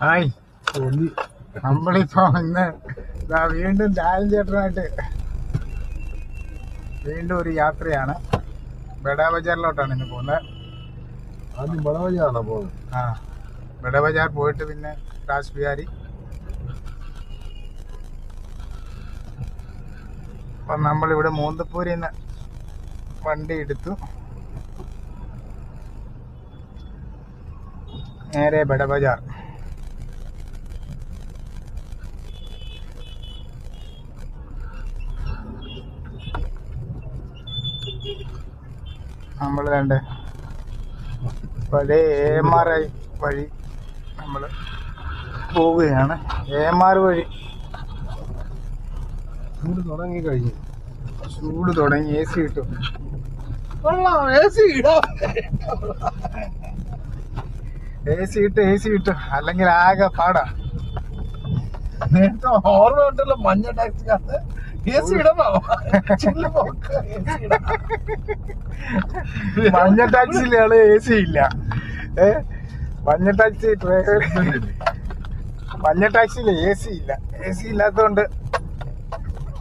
Hi. നമ്മളിപ്പോ ഇന്ന് വീണ്ടും ലാൽ ചേട്ടനായിട്ട് വീണ്ടും ഒരു യാത്രയാണ്. ബഡാ ബജാറിലോട്ടാണ് ഇന്ന് പോകുന്നത്. ആദ്യം വളവഴിയാണോ പോകുന്നത് ആ ബഡാ ബജാർ പോയിട്ട് പിന്നെ രാജ് ബിഹാരി അപ്പം നമ്മളിവിടെ മൂന്തപ്പൂരിൽ നിന്ന് വണ്ടി എടുത്തു. നേരെ ബഡബജാർ നമ്മൾ രണ്ട് പഴയ എ ആർ ഐ വഴി നമ്മൾ പോവുകയാണ്. എ ആർ വഴി. ചൂട് തുടങ്ങി കഴിഞ്ഞു. ചൂട് തുടങ്ങി. എ സി കിട്ടും കൊള്ളാം. എ സി ഇടാം എ സി ഇട്ട് എ സി ഇട്ട്. അല്ലെങ്കിൽ ആകെ പാടാ. നേരത്തെ ഓർമ്മ ഉണ്ടല്ലോ മഞ്ഞ ടാക്സിക്കകത്ത് എ സി ഇടണോ? മഞ്ഞ ടാക്സിയിലാണ് എ സി ഇല്ല. ഏ? മഞ്ഞ ടാക്സി ഡ്രൈവർ മഞ്ഞ ടാക്സിയിൽ എ സി ഇല്ല. എ സി ഇല്ലാത്തതുകൊണ്ട്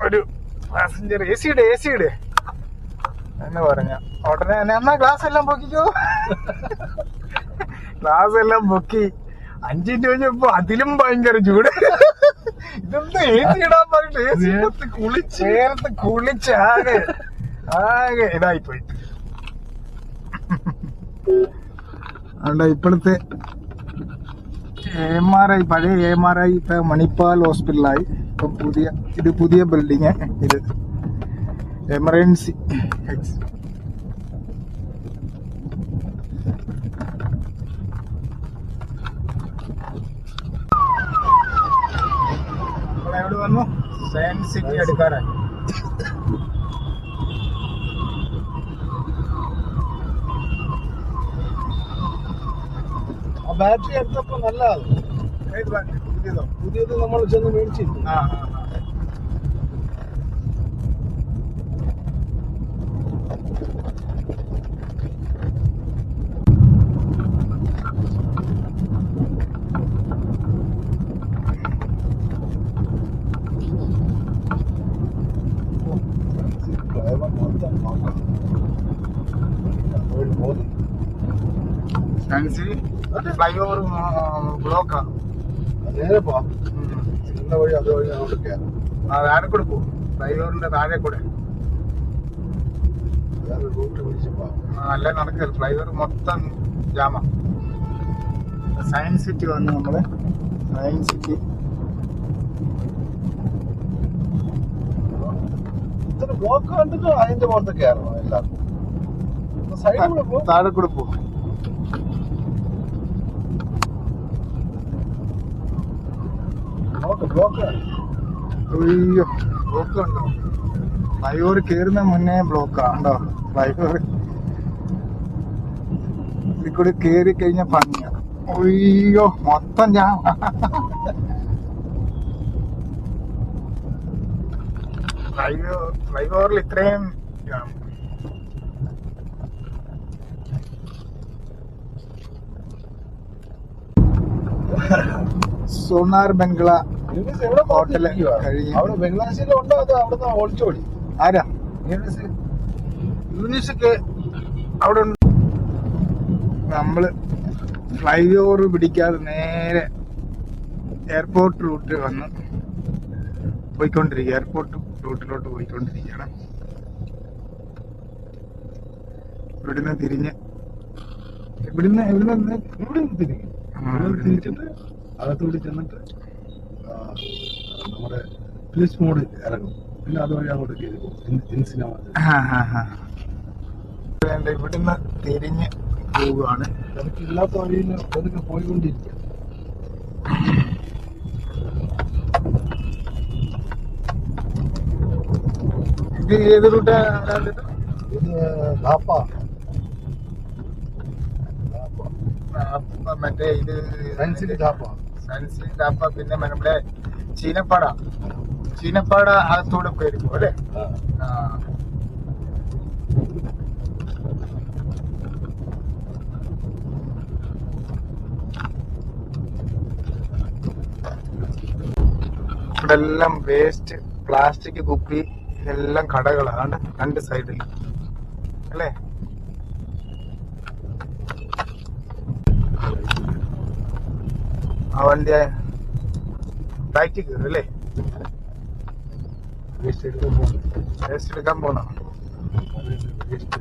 ഒരു പാസഞ്ചർ എ സി ഇടേ എ സി ഇടേ. എന്ന് പറഞ്ഞ? ഉടനെ തന്നെ എന്നാ ഗ്ലാസ് എല്ലാം പൊക്കിക്കോ? ഗ്ലാസ് എല്ലാം പൊക്കി അഞ്ചിന്റെ കഴിഞ്ഞപ്പോ അതിലും ഭയങ്കര ചൂട്. ഇതൊന്നും ഇടാൻ പറഞ്ഞിട്ട്? കുളിച്ച്. നേരത്ത് കുളിച്ച് ആകെ. ആകെ ഇതായിപ്പോയി. അതുകൊണ്ട് ഇപ്പോഴത്തെ എം ആർ ഐ പഴയ എം ആർ ഐ ഇപ്പൊ മണിപ്പാൽ ഹോസ്പിറ്റലായി. ഇപ്പൊ പുതിയ ഇത് പുതിയ ബിൽഡിങ് ഇത്. എമർജൻസി എവിടെ വന്നു സയൻസ് സിറ്റി എടുക്കാറായി ആ ബാറ്ററി എടുത്തപ്പോ നല്ലതാണ് ഏത് വണ്ടി? പുതിയതോ പുതിയത് നമ്മൾ ചെന്ന് മേടിച്ചില്ല ആ ആ, ആ. ഡ്രൈവർ മൊത്തം നോക്കാം അതുവഴി പോകുന്നു സയൻസ് ഫ്ലൈ ഓവർ ബ്ലോക്കാ. നേരെ പോവാം ചെന്ന വഴി അതുവഴി അങ്ങോട്ട് കയറാം. ആ താഴെ കൂടെ പോകും. ഫ്ലൈ ഓവറിന്റെ താഴെ കൂടെ. റൂട്ട് പിടിച്ച് പോവാം ആ, അല്ല നടക്കില്ല ഫ്ലൈ ഓവർ മൊത്തം ജാമ. സയൻസ് സിറ്റി വന്ന് നമ്മൾ. സയൻസ് സിറ്റി ബ്ലോക്ക് കണ്ടിട്ട് അതിന്റെ പുറത്ത് കയറണം എല്ലാവർക്കും. താഴെ കൂടെ പോകും ബ്ലോക്ക്? അയ്യോ ബ്ലോക്ക് ഉണ്ടോ ഫ്ലൈഓവർ കയറുന്ന മുന്നേ ബ്ലോക്കാ ഉണ്ടോ ഫ്ലൈ ഓവർ ഇതിൽ കൂടെ കയറി കഴിഞ്ഞ ഭംഗിയ. അയ്യോ മൊത്തം ഞാൻ ഫ്ലൈ ഫ്ലൈ ഇത്രയും സോണാർ ബംഗ്ല യൂണിസ് എവിടെ അവിടെ ബംഗ്ലാദേശിൽ ഉണ്ടോ അത് അവിടുന്ന് ഒളിച്ചോടി ആരാ? യൂണിസ് യൂണിസൊക്കെ അവിടെ നമ്മൾ ഫ്ലൈ ഓവർ പിടിക്കാതെ നേരെ എയർപോർട്ട് റൂട്ടിൽ വന്ന് പോയിക്കൊണ്ടിരിക്കുക. എയർപോർട്ട് റൂട്ടിലോട്ട് പോയിക്കൊണ്ടിരിക്കുകയാണ്. ഇവിടുന്ന് തിരിഞ്ഞ് ഇവിടുന്ന് ഇവിടുന്ന് ഇവിടുന്ന് തിരിച്ചിട്ട് അകത്തോട്ട് ചെന്നിട്ട് നമ്മുടെ പ്ലീസ് മോഡ് ഇറങ്ങും. പിന്നെ അതുവഴി അങ്ങോട്ട് കയറി പോകും. ഇൻസിന ഇവിടുന്ന് തിരിഞ്ഞ് പോവുകയാണ്. ഇല്ലാത്ത വഴിയിൽ എനിക്ക് പോയിക്കൊണ്ടിരിക്കുക ഇത് ഏത് റൂട്ടാ? ഇത് മറ്റേ ഇത് സയൻസ് ടാപ്പ പിന്നെ നമ്മുടെ ചീനപ്പാട. ചീനപ്പാട അകത്തൂടെ പോയിരിക്കും അല്ലേ? ഇതെല്ലാം വേസ്റ്റ് പ്ലാസ്റ്റിക് കുപ്പി ഇതെല്ലാം കടകളാണ് രണ്ട് സൈഡിൽ അല്ലേ? അവന്റെ ബാക്കി കയറും അല്ലേ? വേസ്റ്റ് എടുക്കാൻ പോകുന്നു വേസ്റ്റ് എടുക്കാൻ പോണോ. വേസ്റ്റ്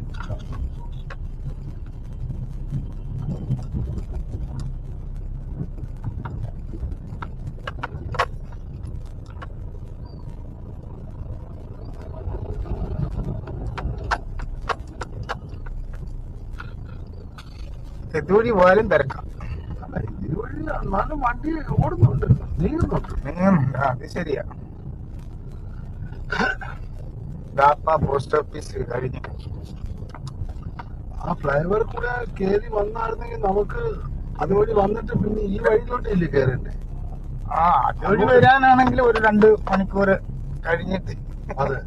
ഇതുവഴി പോയാലും തിരക്കാം. ഇതുവഴി എന്നാലും വണ്ടി ഓടുന്നുണ്ട്. നീങ്ങുന്നുണ്ട് ആ, അത് ശരിയാ. ദാപ്പ പോസ്റ്റ് ഓഫീസ് കഴിഞ്ഞു. ആ ഫ്ലൈവർ കൂടെ കയറി വന്നായിരുന്നെങ്കിൽ നമുക്ക് അതുവഴി വന്നിട്ട് പിന്നെ ഈ വഴിയിലോട്ടില്ലേ കയറണ്ടേ ആ അതുവഴി വരാനാണെങ്കിൽ ഒരു രണ്ട് മണിക്കൂർ കഴിഞ്ഞിട്ട്. അതെ.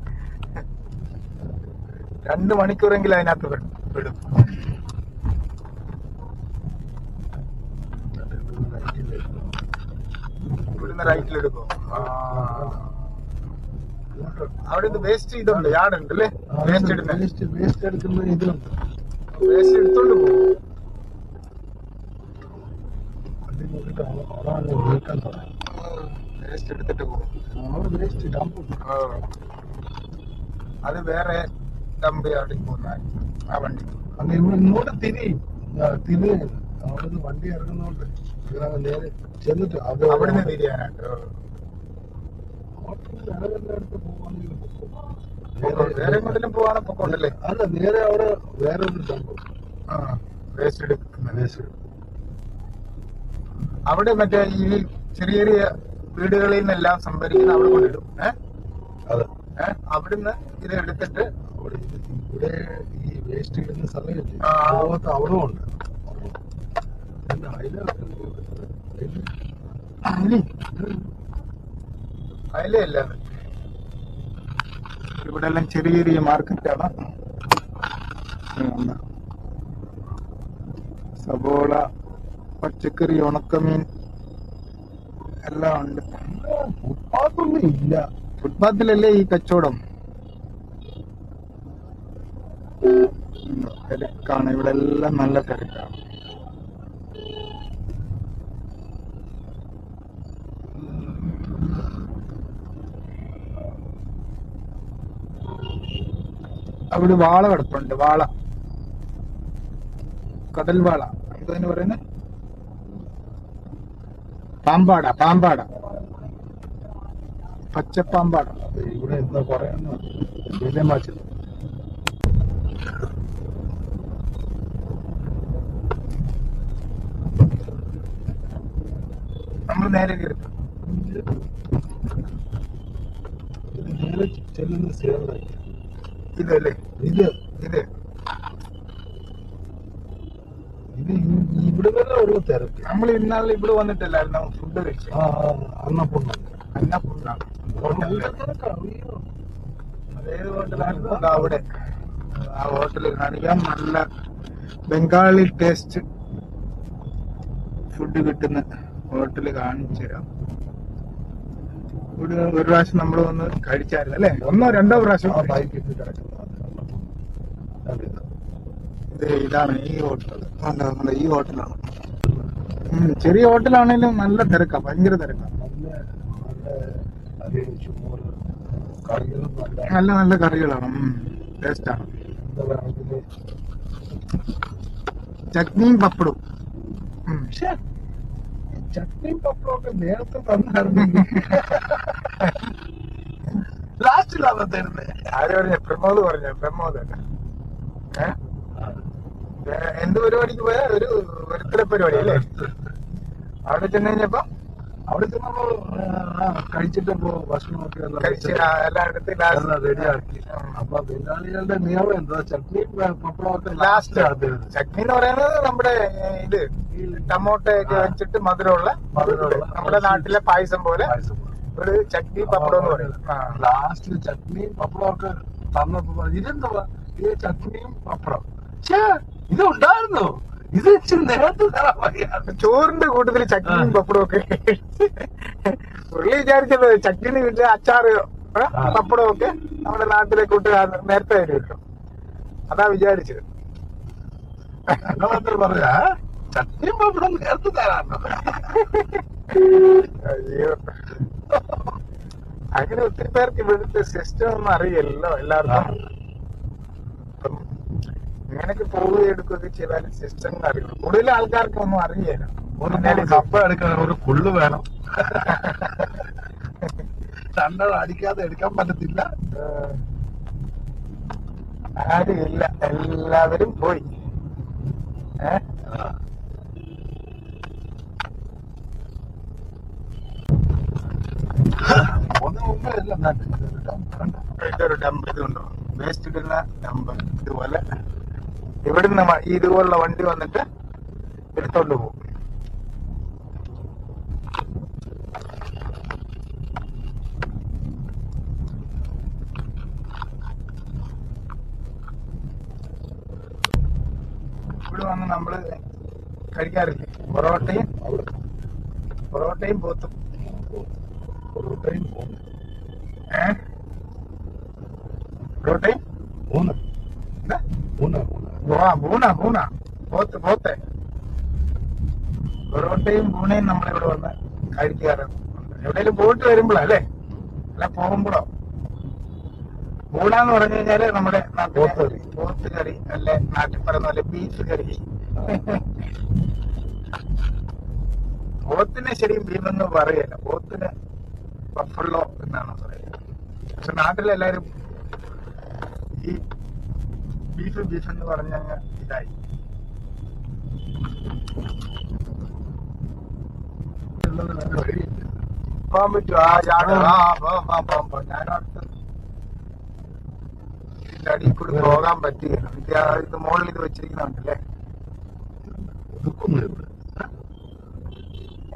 രണ്ട് മണിക്കൂറെങ്കിലും അതിനകത്ത് വിടും വിടും ഇവിടുന്ന് റൈറ്റിൽ എടുക്കും അവിടെ നിന്ന് വേസ്റ്റ് ഇതുണ്ട് യാർഡ് ഉണ്ട് അല്ലേ വേസ്റ്റ് ഇടുന്ന. വേസ്റ്റ് വേസ്റ്റ് എടുക്കുന്ന ഇതിലുണ്ട്. വേസ്റ്റ് എടുത്തോണ്ട് പോകും വേസ്റ്റ് എടുത്തിട്ട് പോകും വേസ്റ്റ് ഡംപ്. അത് വേറെ ഡംപ് പോകുന്ന ആ വണ്ടി. അങ്ങനെ ഇവിടെ ഇങ്ങോട്ട് തിരി. ആ, തിരിയും അവിടുന്ന് വണ്ടി ഇറങ്ങുന്നോണ്ട് ഇവരങ്ങ് നേരെ ചെന്നിട്ട് അത് അവിടുന്ന് തിരിയാനായിട്ട് ഹോട്ടലിൽ പോവാണെങ്കിൽ പൊക്കോ. വേറെ എങ്ങോട്ടിലും പോവാണ് പൊക്കോണ്ടല്ലേ അല്ല നേരെ അവിടെ വേറെ ഒരു സംഭവം. വേസ്റ്റ് എടുക്കുന്നത് വേസ്റ്റ് അവിടെ മറ്റേ ഈ ചെറിയ ചെറിയ വീടുകളിൽ നിന്നെല്ലാം സംഭരിക്കുന്ന അവിടെ കൊണ്ടിടും ഏഹ് അതെ. ഏഹ് അവിടുന്ന് ഇത് എടുത്തിട്ട് അവിടെ ഇവിടെ ഈ വേസ്റ്റ് ഇടുന്ന സമയത്ത് അവിടെ ഉണ്ട്. അതിലല്ല ഇവിടെ എല്ലാം ചെറിയ ചെറിയ മാർക്കറ്റാണ് സബോള പച്ചക്കറി ഉണക്കമീൻ എല്ലാം ഉണ്ട്. ഫുട്പാത്തൊന്നും ഇല്ല. ഫുട്പാത്തിലല്ലേ ഈ കച്ചവടം? തിരക്കാണ്. ഇവിടെ എല്ലാം നല്ല തിരക്കാണ്. അവിടെ വാള കിടപ്പുണ്ട് വാള. കടൽ വാള. എന്തതിന് പറയുന്നത് പാമ്പാട പാമ്പാട. പച്ചപ്പാമ്പാട. ഇവിടെ എന്താ പറയാന്ന് മാറ്റി. നമ്മൾ നേരെ കയറി. നേരെ ചെല്ലുന്ന സേവനായി ഇതല്ലേ? ഇത് ഇത്. ഇത് ഇവിടെ വരെ ഒരു തിരക്ക്. നമ്മൾ ഇന്നാൾ ഇവിടെ വന്നിട്ടല്ലായിരുന്നു? ഫുഡ് കഴിച്ചു. അന്നപ്പുണ്ണ അന്നപ്പുണ്ണം അന്ന ഫുഡാണ് ഹോട്ടലിൽ ഏത് ഹോട്ടലായിരുന്നു അതാ അവിടെ. ആ ഹോട്ടലിൽ കാണിക്കാം. നല്ല ബംഗാളി ടേസ്റ്റ് ഫുഡ് കിട്ടുന്ന ഹോട്ടൽ കാണിച്ചു തരാം. ഇവിടെ ഒരു പ്രാവശ്യം നമ്മൾ വന്ന് കഴിച്ചായിരുന്നു അല്ലേ? ഒന്നോ രണ്ടോ പ്രാവശ്യം ബൈക്ക് അതെ. ഇത് ഇതാണ് ഈ ഹോട്ടൽ നമ്മുടെ ഈ ഹോട്ടലാണ് ചെറിയ ഹോട്ടലാണെങ്കിലും നല്ല തിരക്കാ ഭയങ്കര തിരക്കാ. നല്ല നല്ല കറികളാണ് ടേസ്റ്റാണ് ചട്നിയും പപ്പടും ചട്നിയും പപ്പടും പപ്പടമൊക്കെ നേരത്തെ തന്നായിരുന്നു. ലാസ്റ്റിലാണ് തരുന്നത് ആര് പറഞ്ഞ പ്രമോദ് പറഞ്ഞ പ്രമോദ് ഏ? എന്ത് പരിപാടിക്ക് പോയാ? ഒരു ഒരുത്തര പരിപാടി അല്ലേ? അവിടെ ചെന്ന് കഴിഞ്ഞപ്പോ അവിടെ ചെന്നപ്പോ കഴിച്ചിട്ട് കഴിച്ചിട്ടപ്പോ ഭക്ഷണമൊക്കെ റെഡിയാക്കി അപ്പൊ ബംഗാളികളുടെ നിയമം എന്താ? ചട്നി പപ്പടമൊക്കെ ലാസ്റ്റ് ചട്നി എന്ന് പറയുന്നത് നമ്മുടെ ഇത് ഈ ടൊമാറ്റോ ഒക്കെ വെച്ചിട്ട് മധുരമുള്ള നമ്മുടെ നാട്ടിലെ പായസം പോലെ ഒരു ചട്നി പപ്പടം എന്ന് പറയും. ആ. ലാസ്റ്റ് ചട്നിയും പപ്പടമൊക്കെ തന്നപ്പോ ഇതെന്താ ഈ ചട്നിയും പപ്പടം ഇത് ഉണ്ടായിരുന്നു ഇത് നേരത്തെ തരാൻ ചോറിന്റെ കൂട്ടത്തിൽ ചട്നിയും. പപ്പടവും ഒക്കെ. പുള്ളി വിചാരിച്ചത് ചട്നി വീട്ടിൽ അച്ചാറ് പപ്പടവും ഒക്കെ നമ്മുടെ നാട്ടിലെ കൂട്ടുകാർ നേരത്തെ വരുമല്ലോ അതാ വിചാരിച്ചത്. ഞങ്ങളെന്താ പറയാ ചട്ടിയും പപ്പടം നേരത്തെ അയ്യോ. അങ്ങനെ ഒത്തിരി പേർക്ക് ഇവിടുത്തെ സിസ്റ്റം ഒന്നും അറിയില്ലല്ലോ എല്ലാവർക്കും. അപ്പം ഇങ്ങനെയൊക്കെ പോവുകയും എടുക്കുകയൊക്കെ ചെയ്താൽ സിസ്റ്റം അറിയുള്ളൂ കൂടുതൽ ആൾക്കാർക്ക് ഒന്നും അറിയില്ല. ഒരു കപ്പ എടുക്കാൻ ഒരു പുള്ളു വേണം. രണ്ടെണ്ണം അടിക്കാതെ എടുക്കാൻ പറ്റത്തില്ല. ആരും ഇല്ല. എല്ലാവരും പോയി. ഒന്ന് മുമ്പേ എല്ലാം നാട്ടിൽ? ഇതൊരു ഡംപ് ഇതുണ്ടോ? വേസ്റ്റ് ഇടുന്ന ഡംപ് ഇതുപോലെ ഇവിടുന്ന് നിന്ന് ഈ ഇതുപോലുള്ള വണ്ടി വന്നിട്ട് എടുത്തോണ്ട് പോകും. ഇവിടെ വന്ന് നമ്മൾ കഴിക്കാറില്ലേ? പൊറോട്ടയും പൊറോട്ടയും പോത്തും. പൊറോട്ടയും പോന്നു ഏഹ് പൊറോട്ടയും? മൂന്ന്. എന്താ? മൂന്ന്. പൂണ പൂണ പോത്ത് പോത്ത്. പൊറോട്ടയും പൂണയും നമ്മളിവിടെ വന്ന് കഴിക്കാറുണ്ട് എവിടെയെങ്കിലും പോയിട്ട് വരുമ്പോഴല്ലേ അല്ല? പോകുമ്പോഴോ പൂണ എന്ന് പറഞ്ഞു കഴിഞ്ഞാൽ നമ്മുടെ പോത്ത് കറി. പോത്ത് കറി അല്ലെ നാട്ടിൽ പറയുന്ന പോലെ ബീഫ് കറി. പോത്തിനെ ശരിയും ബീഫെന്ന് പറയല്ല. പോത്തിന് ബഫല്ലോ എന്നാണ് പറയുക പക്ഷെ നാട്ടിലെല്ലാരും ഈ ബീഫ് ബീഫ് എന്ന് പറഞ്ഞങ്ങ് ഇതായി. പോകാൻ പറ്റുമോ? ആ ചാട് ഇതിന്റെ അടിയിൽ കൂടി പോകാൻ പറ്റുകയില്ല ഇത് ആ ഇത് മുകളിൽ ഇത് വെച്ചിരിക്കുന്നുണ്ടല്ലേ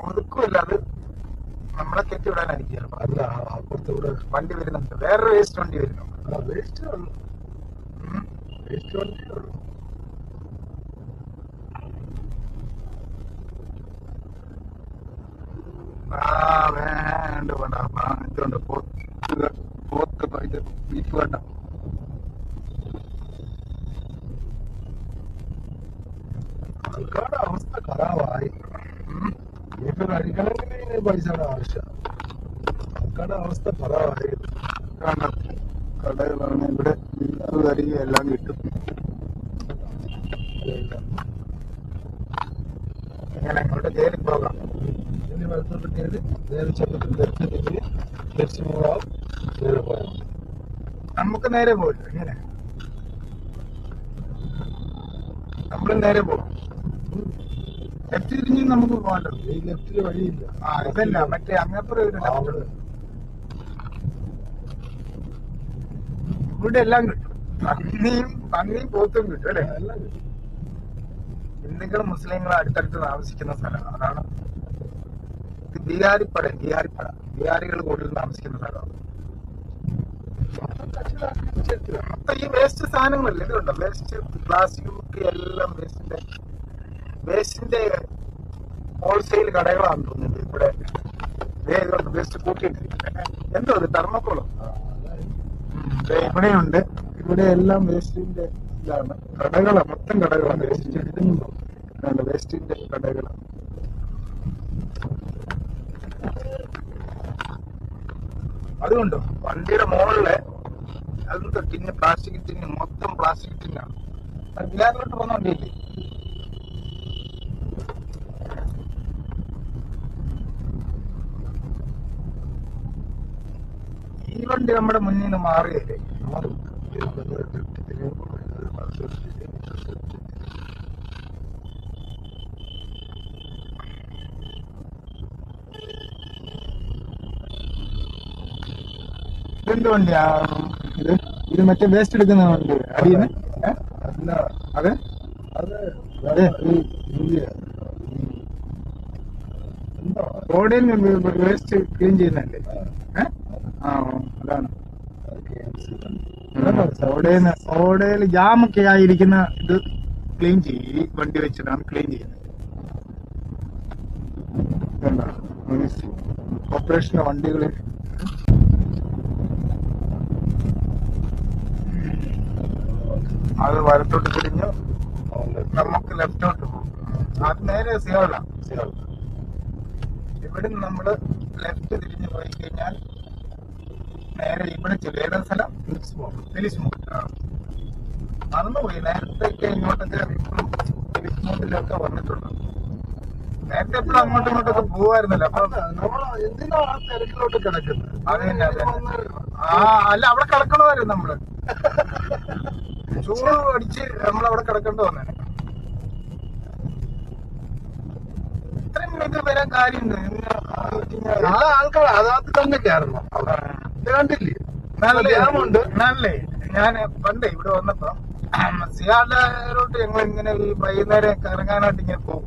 ഒതുക്കുമല്ല അത് നമ്മളെ കെട്ടിവിടാനായിരിക്കും വണ്ടി വരുന്നുണ്ട്. വേറൊരു വേസ്റ്റ് വണ്ടി വരുന്നു ആ വേസ്റ്റ് Edición Euro. ආ වෑන්ඩ වනා මං හිතන්න පොත් පොත් කපයිද පිටවන්න අල්කාඩ අවස්ථ කරාවායි ඒක රඩිකලන්නේ පයිසන ආර්ෂා අල්කාඩ අවස්ථ කරාවායි කරන්න കടകളാണ് ഇവിടെ കാര്യങ്ങൾ എല്ലാം കിട്ടും അങ്ങോട്ട് കയറി പോകാം. കയറി നേരെ ചെന്നിട്ട് ലെഫ്റ്റ് തിരിഞ്ഞ് തിരിച്ച് പോകാം നേരെ നമുക്ക് നേരെ പോയില്ല എങ്ങനെ നമ്മൾ നേരെ പോകും ലെഫ്റ്റ് തിരിഞ്ഞ് നമുക്ക് പോകണ്ടോ ഈ ലെഫ്റ്റിൽ വഴിയില്ല. ആ ഇതല്ല മറ്റേ അങ്ങപ്പുറം ഒരു ആ, left. അവിടെ ഇവിടെ എല്ലാം കിട്ടും. പന്നിയും പന്നിയും പോത്തും കിട്ടും അല്ലേ? ഹിന്ദുക്കൾ മുസ്ലിങ്ങൾ അടുത്തടുത്ത് താമസിക്കുന്ന സ്ഥലമാണ് അതാണ്. ഇത് ബീഹാരിപ്പട ബീഹാരിപ്പട. ബീഹാരികൾ കൂടുതൽ താമസിക്കുന്ന സ്ഥലമാണ്. ഈ വേസ്റ്റ് സാധനങ്ങളല്ലേ? ഇതുണ്ടോ? വേസ്റ്റ് പ്ലാസ്റ്റിക് എല്ലാം വേസ്റ്റിന്റെ വേസ്റ്റിന്റെ ഹോൾസെയിൽ കടകളാണെന്ന് തോന്നുന്നത് ഇവിടെ. വേസ്റ്റ് കൂട്ടിയിട്ടിരിക്കുന്നത്. എന്തോ ഇത് തെർമക്കോളോ. ഇവിടെയുണ്ട്. ഇവിടെ എല്ലാം വേസ്റ്റിന്റെ ഇതാണ്. കടകളാണ് മൊത്തം കടകളാണ് വേസ്റ്റ് എടുക്കുന്നുണ്ടോ? ആണ് വേസ്റ്റിന്റെ കടകളാണ് അതുകൊണ്ടോ വണ്ടിയുടെ മുകളിൽ അതിന്റെ ടിന്ന് പ്ലാസ്റ്റിക് ടിന്ന് മൊത്തം പ്ലാസ്റ്റിക് ടിന്നാണ് അത് ബിഹാറിലോട്ട് പോകുന്ന വണ്ടിയില്ലേ? വണ്ടി നമ്മുടെ മുന്നിൽ നിന്ന് മാറിയല്ലേ? ഇതെന്ത് വണ്ടിയാ ഇത്? ഇത് മറ്റേ വേസ്റ്റ് എടുക്കുന്ന വണ്ടി അടിയുന്ന അല്ല അതെ? ഇന്ത്യ വേസ്റ്റ് ക്ലീൻ ചെയ്യുന്നല്ലേ ഓടയിൽ ഓടയിൽ ജാമൊക്കെ ആയിരിക്കുന്ന ഇത് ക്ലീൻ ചെയ്യും. ഈ വണ്ടി വെച്ചിട്ടാണ് ക്ലീൻ ചെയ്യുന്നത്. ഓപ്പറേഷൻ വണ്ടികൾ. അത് വലത്തോട്ട് തിരിഞ്ഞു നമുക്ക് ലെഫ്റ്റോട്ട് പോകും. അത് നേരെ സിയോള. ഇവിടെ നമ്മൾ ലെഫ്റ്റ് തിരിഞ്ഞു പോയി കഴിഞ്ഞാൽ നേരെ ഇവിടെ ചെല്ലും ഏതാ സ്ഥലം ഫിലിസ്മോട്ട് മറന്നു പോയി നേരത്തെ ഇങ്ങോട്ടൊക്കെ ഇപ്പോഴും ഫിലിസ്മോട്ടിലൊക്കെ വന്നിട്ടുണ്ട്. നേരത്തെ എപ്പോഴും അങ്ങോട്ടും ഇങ്ങോട്ടൊക്കെ പോവായിരുന്നല്ലോ. അപ്പൊ എന്തിനാ ആ തിരക്കിലോട്ട് കിടക്കുന്നത്? അത് തന്നെ അതെ ആ അല്ല അവിടെ കിടക്കണമായിരുന്നു നമ്മൾ. ചൂട് അടിച്ച് നമ്മൾ അവിടെ കിടക്കേണ്ടി വന്നേ. ഇത്രയും മിനിറ്റ് വരാൻ കാര്യമുണ്ട്. ആൾക്കാർ അതാത് തന്നെ കയറണം അവിടെ കണ്ടില്ലേ? നല്ല ജാമുണ്ട് നല്ലേ? ഞാൻ പണ്ടേ ഇവിടെ വന്നപ്പോ സിയാലോട്ട് ഞങ്ങൾ ഇങ്ങനെ ഈ വൈകുന്നേരം കറങ്ങാനായിട്ട് ഇങ്ങനെ പോകും.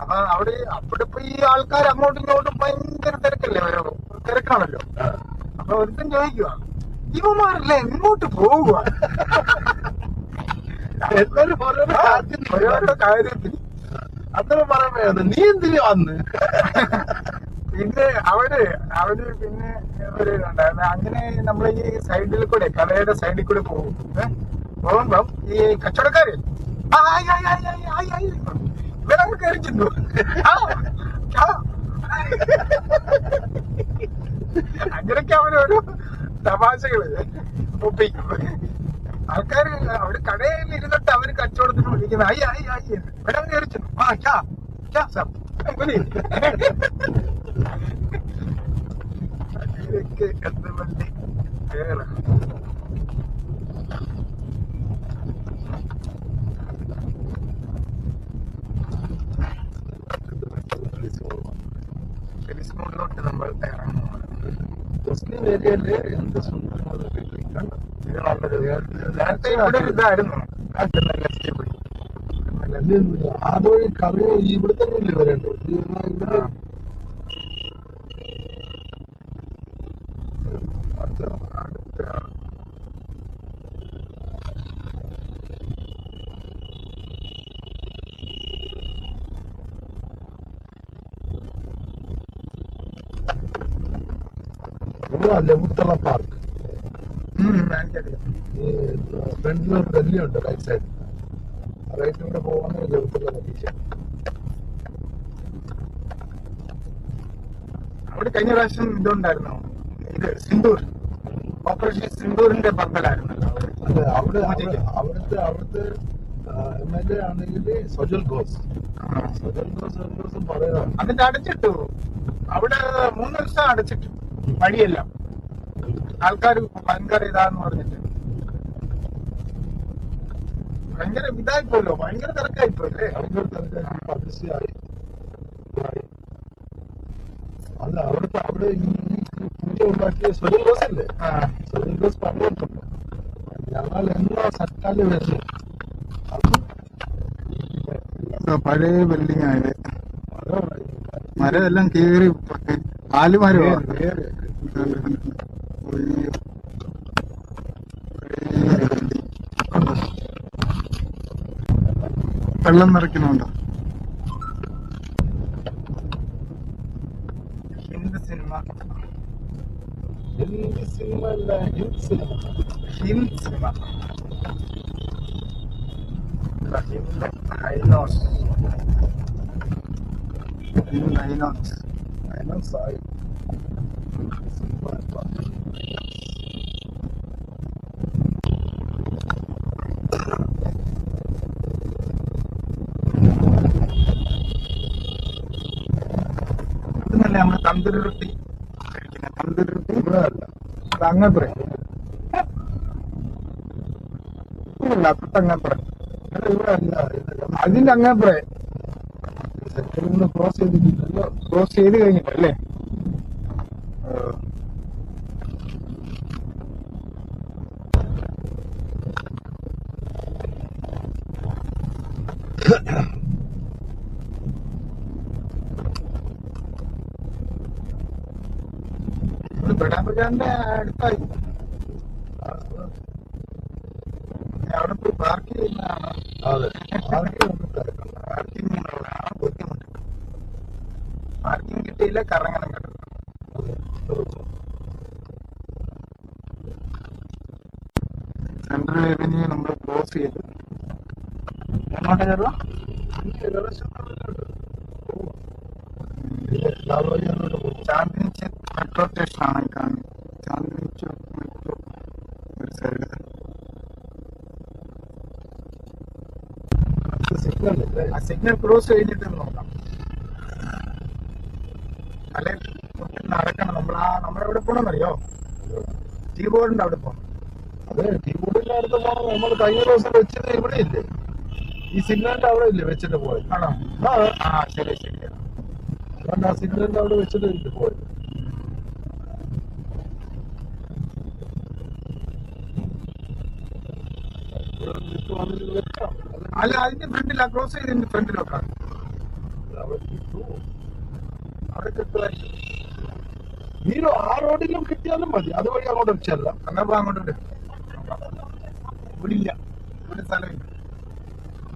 അപ്പൊ അവിടെ അവിടെ ഇപ്പൊ ഈ ആൾക്കാർ അങ്ങോട്ടും ഇങ്ങോട്ടും ഭയങ്കര തിരക്കല്ലേ ഓരോ തിരക്കാണല്ലോ. അപ്പൊ ഒരുത്തൻ ചോദിക്കുക ഇവന്മാരല്ലേ ഇങ്ങോട്ട് പോവുക എല്ലാരും ഓരോരോ കാര്യത്തിന് അത്ര പറയുമ്പോ നീ എന്തിനു വന്ന്? പിന്നെ അവർ അവർ പിന്നെ ഒരു അങ്ങനെ നമ്മൾ ഈ സൈഡിൽ കൂടെ കടയുടെ സൈഡിൽ കൂടെ പോകും? പോകുമ്പം ഈ കച്ചവടക്കാര് ആയ് ആയ് ആയ് ആയ് ആയ് ആയ് ഇവരങ്ങ് കയറി ചെന്നു. അങ്ങനെയൊക്കെ അവരോരോ തമാശകൾ ഒപ്പിക്കും ആൾക്കാര് അവിടെ കടയിൽ ഇരുന്നിട്ട് അവർ കച്ചവടത്തിന് വിളിക്കുന്ന അയ്യ അയ്യ അയ്യ ഇവിടെ കയറി ചെന്നു ആ ക്യാ ക്യാ സർ എന്ത് വണ്ടി നമ്മൾ ഇറങ്ങുന്നു. മുസ്ലിം ഏരിയയിൽ എന്ത് സുന്ദരമായ building ആണ്. ഇത് നല്ലത് നേരത്തെ ഇവിടെ ഒരു ഇതായിരുന്നു. കറി ഇവിടെ തന്നെ വരേണ്ടത്? ഇവിടെ ഇവിടെ ലെമുത്തള പാർക്ക്. ഫ്രണ്ടിൽ ഒരു ഗല്ലിയുണ്ട് റൈറ്റ് സൈഡ് റൈറ്റിലൂടെ പോകുന്ന ലെമുത്തള ബീച്ച് അവിടെ കഴിഞ്ഞ പ്രാവശ്യം ഇതുണ്ടായിരുന്നു? ഇത് സിന്ദൂർ. ഓപ്പറേഷൻ സിന്ദൂറിന്റെ പന്തലായിരുന്നല്ലോ അവിടെ. അതെ അവിടെ അവിടെ- അവിടുത്തെ അവിടുത്തെ എം എൽ എ ആണെങ്കിൽ സജൽ ഘോസ്. സജൽ ഘോസ് ഒരു ദിവസം പറയുകയാണ് എന്നിട്ട് അടച്ചിട്ടു. അവിടെ മൂന്ന് ദിവസം അടച്ചിട്ടു. വഴിയെല്ലാം. ആൾക്കാർ ഭയങ്കര ഇതാന്ന് പറഞ്ഞിട്ട്. ഭയങ്കര ഇതായിപ്പോയല്ലോ. ഭയങ്കര തിരക്കായിപ്പോയല്ലേ ഭയങ്കര തിരക്കായി പരസ്യമായി. അല്ല അവിടുത്തെ അവിടെ ഈ പുതിയ ഉണ്ടാക്കിയ സ്വയം ബോസ് അല്ലേ സ്വയം ബോസ് പറഞ്ഞിട്ടുണ്ട് ഞങ്ങൾ എന്നാ സർക്കാരിൽ വരുന്നത് പഴയ ബിൽഡിംഗ് ആയത്. മരം എല്ലാം കേറി ആലുമരോ. വെള്ളം നിറയ്ക്കണുണ്ടോ ഹിന്ദു സിനിമ. എന്ത് സിനിമ. അല്ല ഹിന്ദ് സിനിമ. ഹിന്ദ് സിനിമ ഹൈനോസ് ഹിന്ദ് ഹൈനോസ് ആയി. സിനിമ ഇപ്പൊ. ഇതല്ലേ നമ്മൾ തന്തൂരി റൊട്ടി കഴിക്കുന്ന തന്തൂരി റൊട്ടി ഇവിടെ അല്ല അത് അങ്ങപ്പുറ ഇല്ല ഇവിടെ അല്ല അതിന്റെ അങ്ങനെ നിന്ന് ക്രോസ് ചെയ്തിട്ടില്ലല്ലോ. ചെയ്ത് കഴിഞ്ഞിട്ടല്ലേ? ബഡാബജാറിന്റെ അടുത്തായി. അവിടെ പോയി പാർക്ക് ചെയ്യുന്നതാണ്. അതെ. തിരക്കണ്ട പാർക്കിങ്ങിനുള്ള ആ ബുദ്ധിമുട്ട്. പാർക്കിംഗ് കിട്ടിയില്ല കറങ്ങണം കേട്ടോ. സെൻട്രൽ റവന്യൂ നമ്മൾ ക്ലോസ് ചെയ്തു. എങ്ങോട്ട് പോകും. ചാന്ദിനി മെട്രോ സ്റ്റേഷൻ ആണ് കാണുന്നത് ചാന്ദിനി ചോക്ക് മെട്രോ ഒരു സൈഡ് ഇല്ലേ ആ സിഗ്നൽ ക്രോസ് കഴിഞ്ഞിട്ട് നോക്കാം. അല്ലെ? നടക്കണം. നമ്മൾ ആ നമ്മളെവിടെ പോകണമെന്നറിയോ ടീ ബോർഡിന്റെ അവിടെ പോകണം അതെ ടീ ബോർഡിന്റെ അടുത്ത് പോകണം നമ്മൾ കഴിഞ്ഞ ദിവസം വെച്ചത് ഇവിടെ ഇല്ലേ? ഈ സിഗ്നലിന്റെ അവിടെ ഇല്ലേ വെച്ചിട്ട് പോയത്? ആണോ? ആ ശരി ശരി. അതുകൊണ്ട് ആ സിഗ്നലിന്റെ അവിടെ വെച്ചിട്ട് ഇല്ല പോയത് വെക്കാം. അല്ല, അതിന്റെ ഫ്രണ്ടിൽ ആ ക്രോസ് ചെയ്തതിന്റെ ഫ്രണ്ടിലൊക്കെ നീരോ ആ റോഡിലും കിട്ടിയാലും മതി. അതുവഴി അങ്ങോട്ട് വെച്ചല്ല അങ്ങനെ അങ്ങോട്ട് വിടില്ല ഇവിടെ സ്ഥലമില്ല.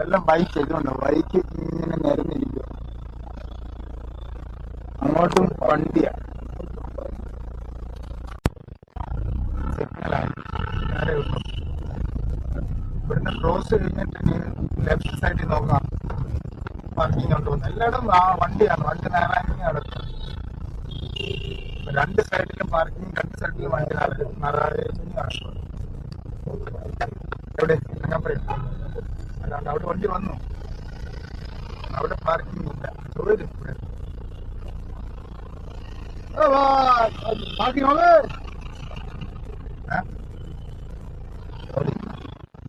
എല്ലാം ബൈക്ക് ഇതുണ്ട് ബൈക്ക് ഇങ്ങനെ നിരന്നിരിക്കും അങ്ങോട്ടും വണ്ടിയാ. ഇവിടുന്ന് ക്രോസ് കഴിഞ്ഞിട്ട് ലെഫ്റ്റ് സൈഡിൽ നോക്കാം. പാർക്കിംഗ് ഉണ്ടോ എന്ന്. എല്ലായിടും ആ വണ്ടിയാണ്. വണ്ടി നേരാക്കി നടക്കുക രണ്ട് സൈഡിലും പാർക്കിംഗ് രണ്ട് സൈഡിലും വണ്ടി നടക്കും നിറയെ നടക്കും എവിടെ? ചങ്ങപ്പുറയിൽ അല്ലാണ്ട് അവിടെ വണ്ടി വന്നു. അവിടെ പാർക്കിംഗ് ഇല്ല. വരും ഇവിടെ. ബാക്കി হবে ഏ?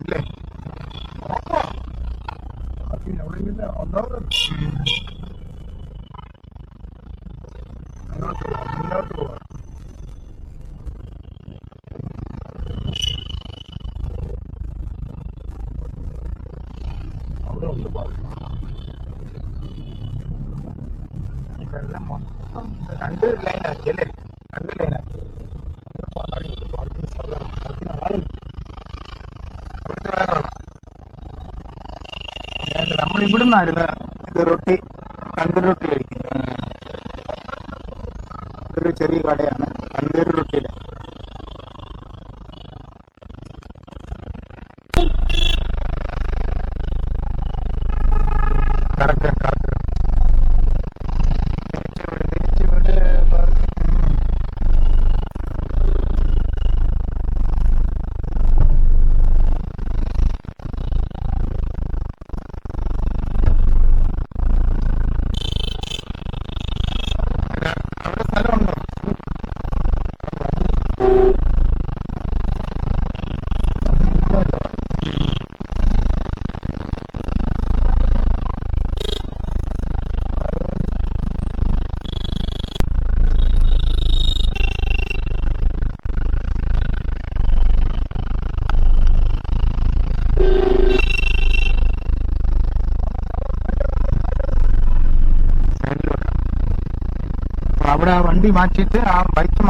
ഇല്ലേ ബാക്കി അവിടെ പിന്നെ ഒന്നാമത് ഉം. അങ്ങോട്ട് പോവാം മുന്നോട്ട് പോവാം അവിടെ ഉണ്ട് ബാക്കി ഇതെല്ലാം മൊത്തം രണ്ട് ലൈനാക്കി അല്ലേ രണ്ട് ലൈനാക്കി ബാക്കി സ്ഥലം ബാക്കി ആളുണ്ട് ഇവിടുത്തെ വേറെ ഉള്ള. അതായത് നമ്മൾ ഇവിടുന്നായിരുന്നു. ഇത് റൊട്ടി തന്തൂരി റൊട്ടി കഴിക്കുന്നത് ഒരു ചെറിയ കടയാണ്. തന്തൂരി റൊട്ടിയുടെ അപ്പൊ അവിടെ ആ വണ്ടി മാറ്റിയിട്ട് ആ ബൈക്ക്